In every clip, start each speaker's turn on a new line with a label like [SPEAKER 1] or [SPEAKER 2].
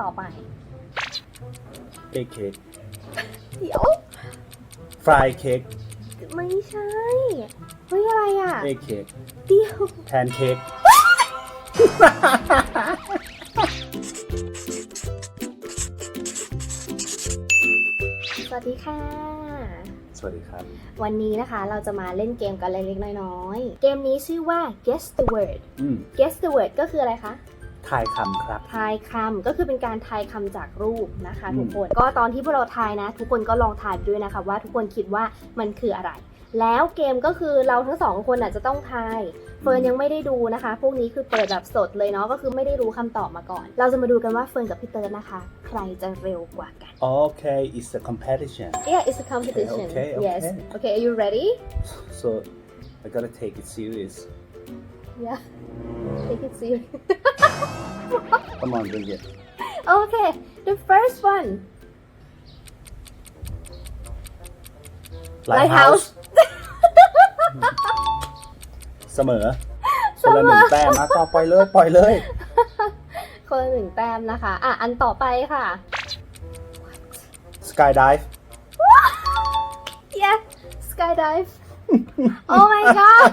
[SPEAKER 1] ต่อไป
[SPEAKER 2] เอ็กเค้ก
[SPEAKER 1] เดี๋ยว
[SPEAKER 2] ฟรายเค้ก
[SPEAKER 1] ไม่ใช่ เฮ้ยอะไรอะ
[SPEAKER 2] เอ็กเค้ก
[SPEAKER 1] เดี๋ยว
[SPEAKER 2] แพนเค้ก
[SPEAKER 1] สวัสดีค่ะ
[SPEAKER 2] สวัสดีครับ
[SPEAKER 1] วันนี้นะคะเราจะมาเล่นเกมกันเล็กๆน้อยๆ เกมนี้ชื่อว่า guess the word
[SPEAKER 2] อืม
[SPEAKER 1] guess the word ก็คืออะไรคะ
[SPEAKER 2] ทายคำครับ
[SPEAKER 1] ทายคำก็คือเป็นการทายคำจากรูปนะคะ
[SPEAKER 2] อืม
[SPEAKER 1] ทุกคน ก็ตอนที่พวกเราทายนะ ทุกคนก็ลองทายด้วยนะคะ ว่าทุกคนคิดว่ามันคืออะไร แล้วเกมก็คือเราทั้งสองคนอาจจะต้องทายเฟิร์นยังไม่ได้ดูนะคะ พวกนี้คือเปิดแบบสดเลยเนาะ ก็คือไม่ได้รู้คำตอบมาก่อน เราจะมาดูกันว่าเฟิร์นกับพี่เติร์ดนะคะ ใครจะเร็วกว่ากัน
[SPEAKER 2] โอเค it's a competition
[SPEAKER 1] Yeah it's a competition
[SPEAKER 2] Okay, okay,
[SPEAKER 1] yes
[SPEAKER 2] okay.
[SPEAKER 1] okay are you ready
[SPEAKER 2] so I gotta take it serious
[SPEAKER 1] yeah take it serious
[SPEAKER 2] come on bring it
[SPEAKER 1] okay the first one Lighthouse
[SPEAKER 2] เสมอคนละหนึ่งแต้มมาต่อปล่อยเลยปล่อยเลย
[SPEAKER 1] คนละหนึ่งแต้มนะคะ อะ อันต่อไปค่ะ
[SPEAKER 2] skydive
[SPEAKER 1] yeah skydive oh my god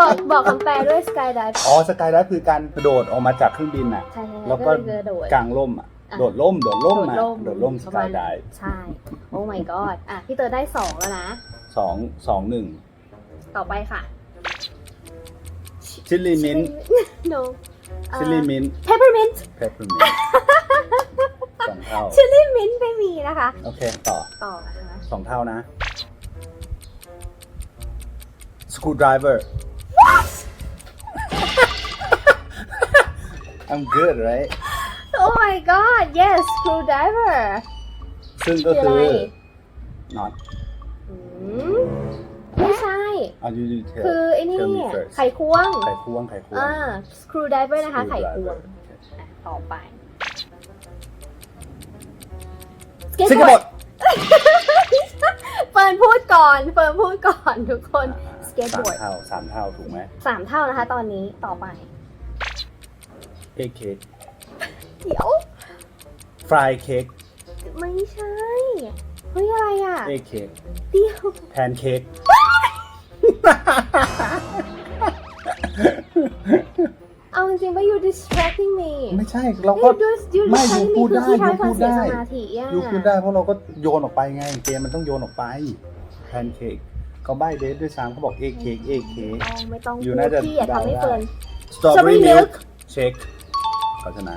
[SPEAKER 1] บอกบอกคำแปลด้วย skydive
[SPEAKER 2] อ๋อ skydive คือการกระโดดออกมาจากเครื่องบินอะ
[SPEAKER 1] ใช่ใช่
[SPEAKER 2] แล้วก็
[SPEAKER 1] คือกระโดด
[SPEAKER 2] กางร่มอะ
[SPEAKER 1] อะ
[SPEAKER 2] โดดร่มโดดร่ม
[SPEAKER 1] โดด
[SPEAKER 2] อะ
[SPEAKER 1] ร่ม
[SPEAKER 2] โดดร่ม
[SPEAKER 1] ประมาณ
[SPEAKER 2] skydive
[SPEAKER 1] ใช่ oh my god อะพี่เตอร์ได้สองแล้วนะ
[SPEAKER 2] สองสองหนึ่ง
[SPEAKER 1] ต่อไปค่ะ
[SPEAKER 2] ชิลลี่มิ้น
[SPEAKER 1] no
[SPEAKER 2] ชิลลี่มิ้น
[SPEAKER 1] peppermint
[SPEAKER 2] เพปเปอร์มินสองเท่า
[SPEAKER 1] chili mint ไม่มีนะคะ
[SPEAKER 2] โอเค ต่อ
[SPEAKER 1] ต่อนะคะ
[SPEAKER 2] สองเท่านะ screwdriver I'm good right
[SPEAKER 1] oh my god yes screwdriver
[SPEAKER 2] ซึ่งก็
[SPEAKER 1] คือ
[SPEAKER 2] คือ
[SPEAKER 1] อะไร
[SPEAKER 2] not
[SPEAKER 1] อืมไม่ใช่
[SPEAKER 2] เอา you you tell
[SPEAKER 1] คือไอ้นี่
[SPEAKER 2] tell me first
[SPEAKER 1] ไขควง
[SPEAKER 2] ไขควงไขควง
[SPEAKER 1] อ่า screwdriver นะคะ ไขควง
[SPEAKER 2] Screwdriver
[SPEAKER 1] อะต่อไป
[SPEAKER 2] ซิงคโปร์
[SPEAKER 1] เฟิร์นพูดก่อน เฟิร์นพูดก่อนทุกคน
[SPEAKER 2] สาม
[SPEAKER 1] skateboard
[SPEAKER 2] เท่าสามเท่าถูกไหม
[SPEAKER 1] สามเท่านะคะ ตอนนี้ต่อไป
[SPEAKER 2] เอ็กเค้ก
[SPEAKER 1] เดี๋ยว
[SPEAKER 2] ฟรายเค้ก
[SPEAKER 1] ไม่ใช่ เฮ้ย อะไรอะ
[SPEAKER 2] เอ็กเค้ก
[SPEAKER 1] เดี๋ยว
[SPEAKER 2] แพนเค้ก
[SPEAKER 1] เอาจริงๆว่า you distracting me
[SPEAKER 2] ไม่ใช่เราก็
[SPEAKER 1] you do you
[SPEAKER 2] ไม่
[SPEAKER 1] distracting
[SPEAKER 2] ยูพู
[SPEAKER 1] me
[SPEAKER 2] ด
[SPEAKER 1] คือ
[SPEAKER 2] ได้
[SPEAKER 1] ที่ทำ
[SPEAKER 2] ยู
[SPEAKER 1] ให้
[SPEAKER 2] พูด
[SPEAKER 1] เสีย
[SPEAKER 2] ได้
[SPEAKER 1] สมาธิอะ
[SPEAKER 2] ยูพูดได้เพราะเราก็โยนออกไปไง เกมมันต้องโยนออกไป แพนเค้ก เขาใบ้เดทด้วยซ้ำเขาบอกเอ็กเค้กเอ็กเค้ก
[SPEAKER 1] ไม่ต้องไม่ต้อง
[SPEAKER 2] อยู่
[SPEAKER 1] พู
[SPEAKER 2] น่า
[SPEAKER 1] ด
[SPEAKER 2] จะ
[SPEAKER 1] พี่อย่าทำให้
[SPEAKER 2] เดาได้
[SPEAKER 1] เฟิร์น
[SPEAKER 2] สตรอเบอ
[SPEAKER 1] Strawberry
[SPEAKER 2] รี่มิล
[SPEAKER 1] milk
[SPEAKER 2] ค์เช็คเขาชนะ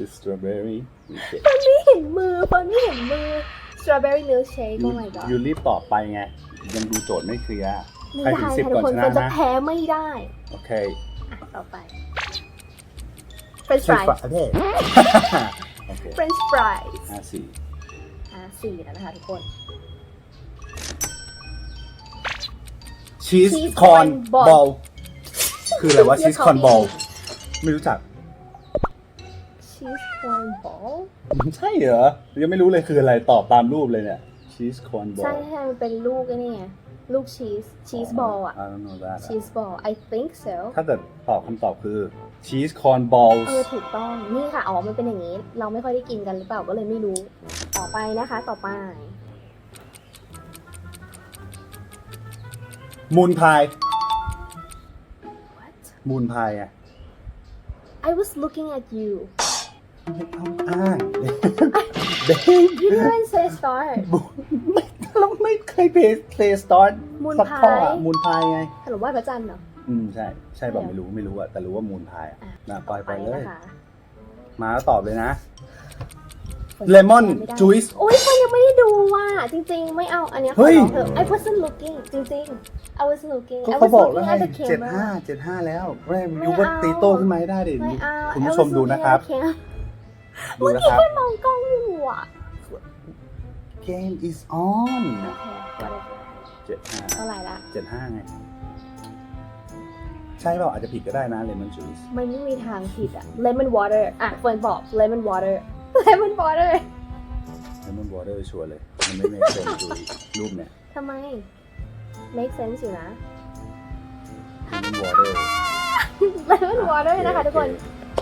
[SPEAKER 2] It's strawberry milkshake
[SPEAKER 1] เฟิร์นไม่เห็นมือเฟิร์นไม่เห็นมือ strawberry milkshake oh my god
[SPEAKER 2] ยูรีบตอบไปไง ยังดูโจทย์ไม่เคลียร์
[SPEAKER 1] ไม่
[SPEAKER 2] ใคร
[SPEAKER 1] ได้
[SPEAKER 2] ถึงสิบ
[SPEAKER 1] ค่ะทุ
[SPEAKER 2] ก่
[SPEAKER 1] ก
[SPEAKER 2] อน
[SPEAKER 1] คน
[SPEAKER 2] ช
[SPEAKER 1] เฟิ
[SPEAKER 2] นะ
[SPEAKER 1] ร์นจะ
[SPEAKER 2] นะ
[SPEAKER 1] แพ้ไม่ได้
[SPEAKER 2] โอเค
[SPEAKER 1] อะต่อไป French
[SPEAKER 2] ใช่
[SPEAKER 1] fries
[SPEAKER 2] ฝาเท่ โอเค
[SPEAKER 1] French fries
[SPEAKER 2] ห้าสี่
[SPEAKER 1] อะสี่แล้วนะคะทุกคน
[SPEAKER 2] ชีส
[SPEAKER 1] Cheese
[SPEAKER 2] คอน
[SPEAKER 1] corn ball
[SPEAKER 2] บอลคืออะไรวะ
[SPEAKER 1] เรี
[SPEAKER 2] ชี
[SPEAKER 1] ยก
[SPEAKER 2] ส
[SPEAKER 1] เขา
[SPEAKER 2] คอนบอล
[SPEAKER 1] ดี
[SPEAKER 2] ไม่รู้จัก
[SPEAKER 1] cheese corn ball
[SPEAKER 2] ใช่เหรอ ยังไม่รู้เลยคืออะไรตอบตามรูปเลยเนี่ยชีสคอนบอล
[SPEAKER 1] ใช่ใช่มันเป็นลูกไอ้นี่ไง ลูกชีสชีสบอลอะ
[SPEAKER 2] I don't know that
[SPEAKER 1] ชีสบอล I think so
[SPEAKER 2] ถ้าเกิดตอบคำตอบคือชีสคอนบอล
[SPEAKER 1] เออถูกต้องนี่ค่ะอ๋อมันเป็นอย่างนี้ เราไม่ค่อยได้กินกันหรือเปล่าก็เลยไม่รู้ ต่อไปนะคะ ต่อไป
[SPEAKER 2] มูนพาย
[SPEAKER 1] what
[SPEAKER 2] มูนพายอะ
[SPEAKER 1] I was looking at you
[SPEAKER 2] ไม่ต้องอ้างเด็ก
[SPEAKER 1] you didn't say start
[SPEAKER 2] ไม่ เราไม่เคยเพลย์เพลย์สตาร์
[SPEAKER 1] มูน
[SPEAKER 2] สักข้อ
[SPEAKER 1] พาย
[SPEAKER 2] อะมูนพายไง
[SPEAKER 1] ขนมไหว้พระจันทร์เหรอ
[SPEAKER 2] อืมใช่ใช่แบบไม่รู้ไม่รู้อะแต่รู้ว่ามูนพายอะ
[SPEAKER 1] อะ
[SPEAKER 2] นะปล่อยไปเลย
[SPEAKER 1] นะคะ
[SPEAKER 2] มาแล้วตอบเลยนะ Lemon
[SPEAKER 1] ไม่ได้
[SPEAKER 2] juice
[SPEAKER 1] โอ้ยคนยังไม่ได้ดูว่ะจริง ๆ ไม่เอาอันเนี้ยข
[SPEAKER 2] เฮ้
[SPEAKER 1] อยร้องเถอะ I wasn't looking จริงๆ I was looking
[SPEAKER 2] ก็
[SPEAKER 1] I
[SPEAKER 2] เขา
[SPEAKER 1] was
[SPEAKER 2] บอกแล้ว
[SPEAKER 1] looking
[SPEAKER 2] ไง
[SPEAKER 1] at the
[SPEAKER 2] เจ็ด
[SPEAKER 1] camera
[SPEAKER 2] ห้าเจ็ดห้าแล้วแม่
[SPEAKER 1] ไม่
[SPEAKER 2] ยูก็
[SPEAKER 1] เอา
[SPEAKER 2] ตีโต้ขึ้นมาให้ได้ดิ
[SPEAKER 1] ไม่เอา
[SPEAKER 2] คุณผู้
[SPEAKER 1] I
[SPEAKER 2] ชม
[SPEAKER 1] was
[SPEAKER 2] ดู
[SPEAKER 1] looking
[SPEAKER 2] นะครับ
[SPEAKER 1] at the camera
[SPEAKER 2] ดู
[SPEAKER 1] เมื่อ
[SPEAKER 2] นะ
[SPEAKER 1] กี้
[SPEAKER 2] ครับ
[SPEAKER 1] แค่มองกล้องอยู่อะ
[SPEAKER 2] Game is on
[SPEAKER 1] โอเค whatever
[SPEAKER 2] เจ็ดห้า
[SPEAKER 1] เท่าไหร่ละ
[SPEAKER 2] เจ็ดห้าไง ใช่เปล่าอาจจะผิดก็ได้นะ Lemon Juice
[SPEAKER 1] มันไม่มีทางผิดอะ lemon water อะเฟิร์นบอก lemon water lemon water
[SPEAKER 2] Lemon Water ชัวร์เลย มันไม่ make sense ดูรูปเนี่ย
[SPEAKER 1] ทำไม make sense อยู่นะ
[SPEAKER 2] Lemon Water
[SPEAKER 1] lemon water นะคะทุกคน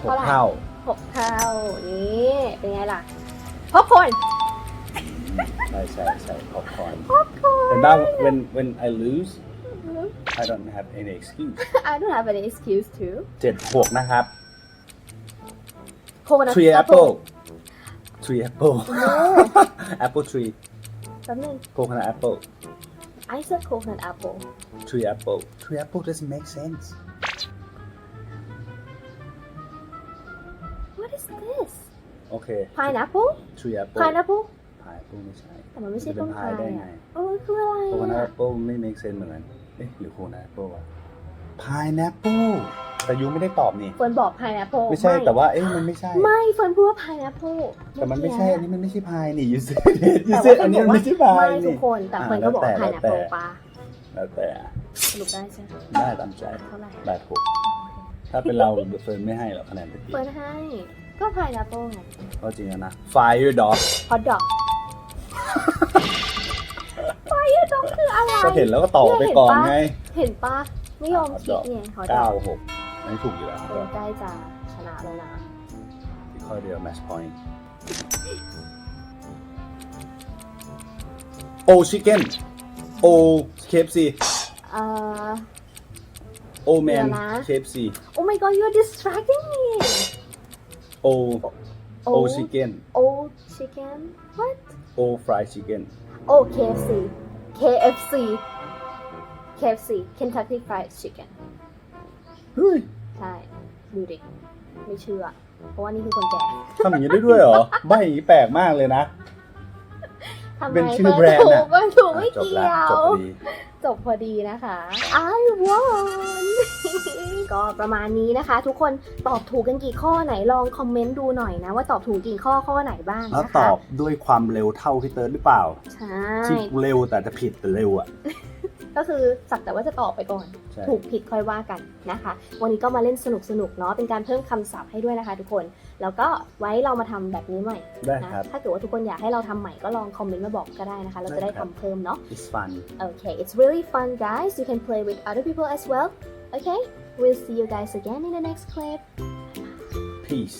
[SPEAKER 2] หกเท่า
[SPEAKER 1] หกเท่านี่เป็นไงล่ะพ็อปคอร์น
[SPEAKER 2] ใช่ใช่ใช่ขอบคอน
[SPEAKER 1] popcorn
[SPEAKER 2] แต่บ้าง when when I lose I don't have any excuse
[SPEAKER 1] I don't have any excuse to
[SPEAKER 2] เจ็ดหกนะครับ
[SPEAKER 1] coconut
[SPEAKER 2] three apple three apple apple tree
[SPEAKER 1] แป๊บนึง
[SPEAKER 2] coconut apple
[SPEAKER 1] I said coconut apple
[SPEAKER 2] three apple three apple doesn't make sense
[SPEAKER 1] what is this
[SPEAKER 2] โอเค
[SPEAKER 1] pineapple
[SPEAKER 2] three apple
[SPEAKER 1] pineapple
[SPEAKER 2] พาย apple ไม่ใช่
[SPEAKER 1] แต่มันไม่ใช่
[SPEAKER 2] จะเป็
[SPEAKER 1] ต้
[SPEAKER 2] น
[SPEAKER 1] น
[SPEAKER 2] พาย
[SPEAKER 1] พาย
[SPEAKER 2] ได้
[SPEAKER 1] อะ
[SPEAKER 2] ไง
[SPEAKER 1] เออคืออะไร
[SPEAKER 2] coconut
[SPEAKER 1] อะ
[SPEAKER 2] apple ไม่ make sense เหมือนกันเอ๊ะหรือ coconut apple วะ pineapple แต่ยูไม่ได้ตอบนี่
[SPEAKER 1] เฟิร์นบอก pineapple
[SPEAKER 2] ไม่ใช่แต่ว่าเอ๊ะมันไม่ใช่
[SPEAKER 1] ไม่เฟิร์นพูดว่า pineapple
[SPEAKER 2] แต่มันไม่ใช่อันนี้มันไม่ใช่พายนี่ยูเซยู
[SPEAKER 1] แต่
[SPEAKER 2] เซ
[SPEAKER 1] ว่า
[SPEAKER 2] อันนี้มันไม่ใช่พาย
[SPEAKER 1] ไม่ทุ
[SPEAKER 2] นี่
[SPEAKER 1] กคนแต่เฟิร์นก็บอก
[SPEAKER 2] อ่าแล้วแต่
[SPEAKER 1] pineapple ปะ
[SPEAKER 2] แล้วแต่
[SPEAKER 1] สรุปได้ใช่ไหม
[SPEAKER 2] ได้ตามใจ
[SPEAKER 1] เท่าไหร่
[SPEAKER 2] แปดหกถ้าเป็นเราเฟิร์นไม่ให้หรอกคะแนนเป็น
[SPEAKER 1] เฟิร์นให้ก็ pineapple ไง
[SPEAKER 2] ก็จริงอะนะ fire dog
[SPEAKER 1] hot dog fire dog คืออะไร
[SPEAKER 2] ก็เห็นแล้วก็ตอบไปก่อนไง
[SPEAKER 1] เห็นปะไม่ยอมคิดไง hot
[SPEAKER 2] เก้า
[SPEAKER 1] dog
[SPEAKER 2] หกอันนี้ถูกอยู่แล้ว
[SPEAKER 1] เฟิร์นใกล้จะชนะแล้วนะ
[SPEAKER 2] ที่ข้อเดียว match point O chicken O KFC
[SPEAKER 1] เอ่อ
[SPEAKER 2] O man
[SPEAKER 1] เดี๋ยวนะ
[SPEAKER 2] KFC
[SPEAKER 1] oh my god you're distracting me
[SPEAKER 2] O O
[SPEAKER 1] Oh
[SPEAKER 2] chicken
[SPEAKER 1] oh chicken what
[SPEAKER 2] O fried chicken
[SPEAKER 1] oh KFC KFC KFC Kentucky Fried Chicken
[SPEAKER 2] เฮ้ย
[SPEAKER 1] ใช่ดูดิไม่เชื่อ เพราะว่านี่คือคนแก่
[SPEAKER 2] ทำอย่างนี้ได้ด้วยเหรอใบอย่างนี้แปลกมากเลยนะ
[SPEAKER 1] ทำไม
[SPEAKER 2] เป็นชื่อแบรนด์
[SPEAKER 1] ถู
[SPEAKER 2] อะ
[SPEAKER 1] กก็ถูกไม่
[SPEAKER 2] จบ
[SPEAKER 1] เกี่
[SPEAKER 2] แล้ว
[SPEAKER 1] ยว
[SPEAKER 2] จบพอดี
[SPEAKER 1] จบพอดีนะคะ I won ก็ประมาณนี้นะคะ ทุกคนตอบถูกกันกี่ข้อไหนลองคอมเมนต์ดูหน่อยนะ ว่าตอบถูกกี่ข้อข้อไหนบ้าง
[SPEAKER 2] แล้ว
[SPEAKER 1] นะ
[SPEAKER 2] ต
[SPEAKER 1] คะ
[SPEAKER 2] อบด้วยความเร็วเท่าพี่เติร์ดหรือเปล่า
[SPEAKER 1] ใช่
[SPEAKER 2] ที่เร็วแต่จะผิดแต่เร็วอะ
[SPEAKER 1] ก็คือสักแต่ว่าจะตอบไปก่อน
[SPEAKER 2] ใช่
[SPEAKER 1] ถูกผิดค่อยว่ากันนะคะ วันนี้ก็มาเล่นสนุกสนุกๆเนาะเป็นการเพิ่มคำศัพท์ให้ด้วยนะคะ ทุกคนแล้วก็ไว้เรามาทำแบบนี้ใหม่
[SPEAKER 2] ได้
[SPEAKER 1] นะ
[SPEAKER 2] ครับ
[SPEAKER 1] ถ้าเกิดว่าทุกคนอยากให้เราทำใหม่ก็ลองคอมเมนต์มาบอกก็ได้นะคะ เราจะได้
[SPEAKER 2] ได้ครับ
[SPEAKER 1] ทำเพิ่มเนาะ
[SPEAKER 2] it's fun
[SPEAKER 1] Okay, it's really fun, guys. You can play with other people as well. Okay, we'll see you guys again in the next clip.
[SPEAKER 2] peace